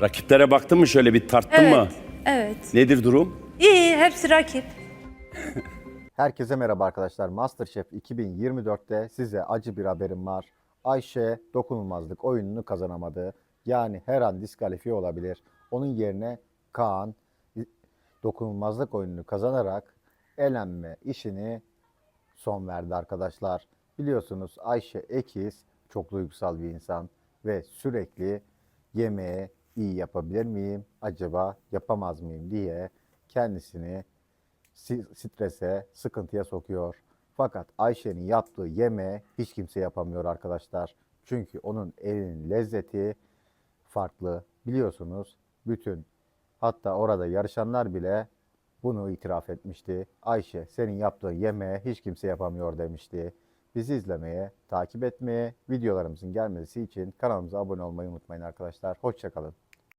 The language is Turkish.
Rakiplere baktın mı şöyle bir tarttın Evet, mı? evet. Nedir durum? İyi, hepsi rakip. Herkese merhaba arkadaşlar. Masterchef 2024'te size acı bir haberim var. Ayşe dokunulmazlık oyununu kazanamadı. Yani her an diskalifiye olabilir. Onun yerine Kaan dokunulmazlık oyununu kazanarak elenme işini son verdi arkadaşlar. Biliyorsunuz Ayşe Ekiz çok duygusal bir insan ve sürekli yemeğe iyi yapabilir miyim, acaba yapamaz mıyım diye kendisini si- strese, sıkıntıya sokuyor. Fakat Ayşe'nin yaptığı yemeği hiç kimse yapamıyor arkadaşlar. Çünkü onun elinin lezzeti farklı. Biliyorsunuz bütün hatta orada yarışanlar bile bunu itiraf etmişti. Ayşe senin yaptığın yemeği hiç kimse yapamıyor demişti. Bizi izlemeye, takip etmeye, videolarımızın gelmesi için kanalımıza abone olmayı unutmayın arkadaşlar. Hoşçakalın.